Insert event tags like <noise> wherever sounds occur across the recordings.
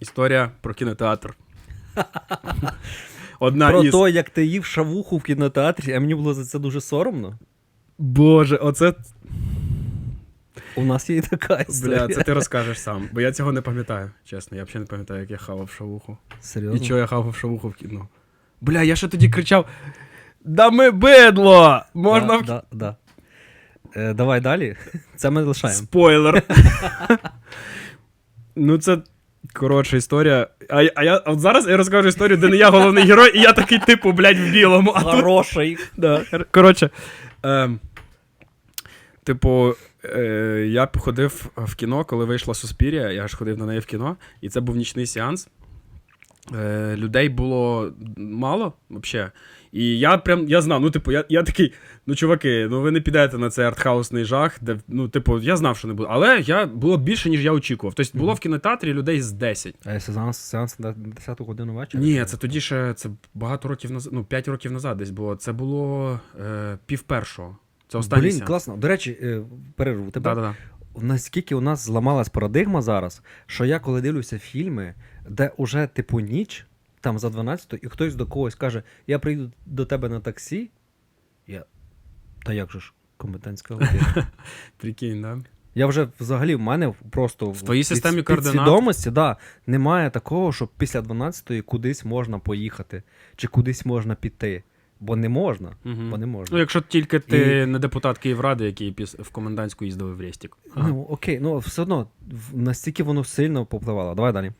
Історія про кінотеатр. <laughs> Одна Про із. те, як ти їв шавуху в кінотеатрі, а мені було за це дуже соромно. Боже, оце. У нас є і така історія. Бля, це ти розкажеш сам. Бо я цього не пам'ятаю, чесно. Я взагалі не пам'ятаю, як я хавав шавуху. Серйозно? І чого я хавав шавуху в кіно. Бля, я ще тоді кричав: Да ми бидло! Можна да, в да, да. Е, давай далі. Це ми лишаємо. Спойлер. <laughs> ну, це коротша історія. А, я- а я от зараз я розкажу історію, де не я головний герой, і я такий, типу, блядь, в білому. А тут Хороший. Да. Коротше, ем, типу, е, я ходив в кіно, коли вийшла Суспірія, я ж ходив на неї в кіно, і це був нічний сеанс. Е, людей було мало взагалі. І я прям я знав, ну, типу, я, я такий, ну, чуваки, ну ви не підете на цей артхаусний жах, де, ну, типу, я знав, що не буде. Але я було більше, ніж я очікував. Тобто було в кінотеатрі людей з 10. А сеанс, сеанс на 10 годину вечора? Ні, це тоді ще це багато років назад, ну 5 років назад десь було. Це було е, пів першого. Це останній Блін, сеанс. класно. До речі, е, перерву тебе. Да-да-да. Наскільки у нас зламалась парадигма зараз, що я коли дивлюся фільми, де уже типу ніч, там за 12 і хтось до когось каже, я прийду до тебе на таксі. Я. Та як же ж, компетентська година. <laughs> Прикинь, да? Я вже взагалі в мене просто В твоїй системі координат? підсвідомості, да, немає такого, що після 12-ї кудись можна поїхати, чи кудись можна піти. Бо не можна. Мгм. Бо не можна. Ну, якщо тільки ти не депутат Київради, який піс- в комендантську їздив в Рєстік. Ага. Ну окей, ну все одно настільки воно сильно попливало. Давай далі.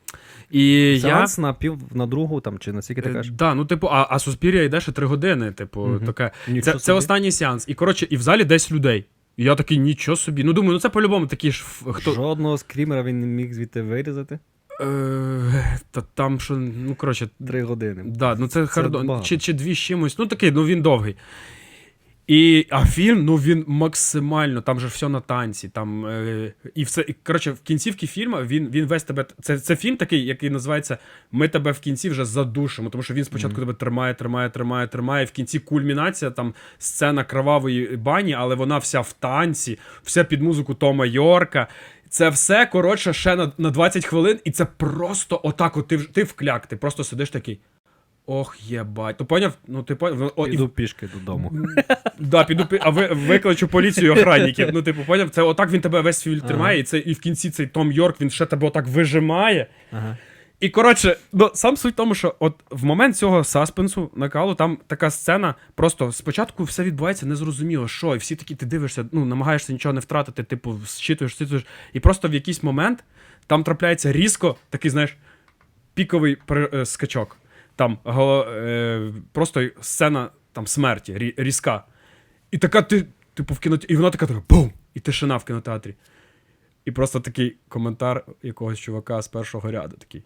І я. На пів на другу, там чи наскільки ти Е, кажеш? Да, ну, типу, а, а Суспірія йде ще три години. Типу, Мгм. таке. Це, це останній сеанс. І коротше, і в залі десь людей. І я такий, нічого собі. Ну думаю, ну це по-любому такі ж хто. Жодного скрімера він не міг звідти вирізати. Е, та там що, ну коротше, Три години. Да, ну це, хардон. багато. Чи, чи дві з чимось. Ну такий, ну він довгий. І, а фільм, ну він максимально, там же все на танці. Там, е, і все, і, коротше, в кінцівці фільму він, він весь тебе. Це, це фільм такий, який називається Ми тебе в кінці вже задушимо. Тому що він спочатку тебе тримає, тримає, тримає, тримає. В кінці кульмінація, там сцена кровавої бані, але вона вся в танці, вся під музику Тома Йорка. Це все, коротше, ще на, на 20 хвилин, і це просто отак, от ти, ти вкляк, ти просто сидиш такий. Ох, єбать. Ну поняв? Ну ти поняв? О, і Іду пішки додому. Да, піду, а ви викличу поліцію охранників. Ну, типу, поняв? Це отак він тебе весь фільм Ага. тримає, і це і в кінці цей Том Йорк, він ще тебе отак вижимає. Ага. І коротше, ну, сам суть в тому, що от в момент цього саспенсу накалу там така сцена, просто спочатку все відбувається незрозуміло, що, і всі такі ти дивишся, ну, намагаєшся нічого не втратити, типу, зчитуєш, зчитуєш, і просто в якийсь момент там трапляється різко, такий, знаєш, піковий е, скачок. Там голо, е, просто сцена там смерті, рі- різка. І така ти, типу, в кіноті, і вона така така бум! І тишина в кінотеатрі. І просто такий коментар якогось чувака з першого ряду такий.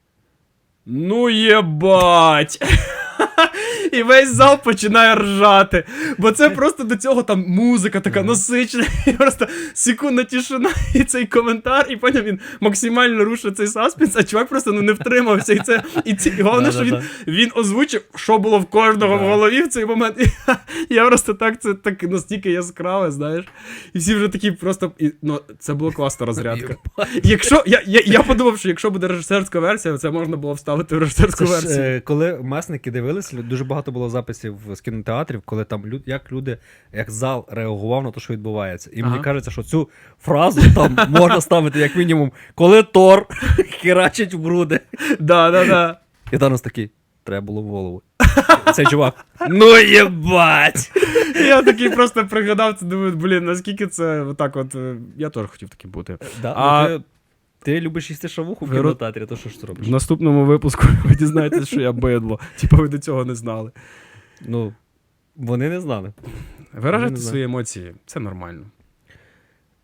Ну єбать! <laughs> І весь зал починає ржати. Бо це просто до цього там музика така насичена, і просто секундна тишина, і цей коментар, і потім він максимально рушить цей саспенс, а чувак просто ну, не втримався. І це і ці, і головне, що він, він озвучив, що було в кожного в голові в цей момент. І я, я просто так це так настільки яскраве, знаєш. І всі вже такі просто. І, ну, це була класна розрядка. Якщо я, я, я подумав, що якщо буде режисерська версія, це можна було вставити в режисерську Це версію. е, коли месники дивилися, дуже багато було записів з кінотеатрів, коли там лю- як люди, як зал реагував на те, що відбувається. І Ага. мені кажеться, що цю фразу там <laughs> можна ставити як мінімум, коли Тор <laughs> херачить в груди. Да, да, да. І Танос такий, треба було в голову. Цей чувак. Ну єбать! Я такий просто пригадав це, думаю, блін, наскільки це отак от. е, Я теж хотів таким бути. Да, А- ну, ти, ти любиш їсти шавуху в Ви кінотеатрі, то що ж ти робиш? В наступному випуску <laughs> ви дізнаєтесь, що я бидло. Типа ви до цього не знали. Ну, вони не знали. Виражайте знаю. свої емоції, це нормально.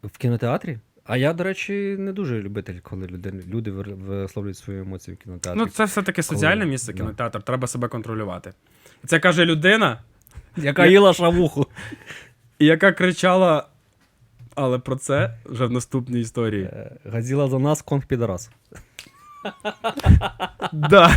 В кінотеатрі? А я, до речі, не дуже любитель, коли люди, люди вир- висловлюють свої емоції в кінотеатрі. Ну, це все-таки соціальне Коли- місце, да. кінотеатр, треба себе контролювати. Це каже людина, Яка їла шавуху. і яка кричала. Але про це вже в наступній історії. Е, Газіла за нас, конг підарас. Да.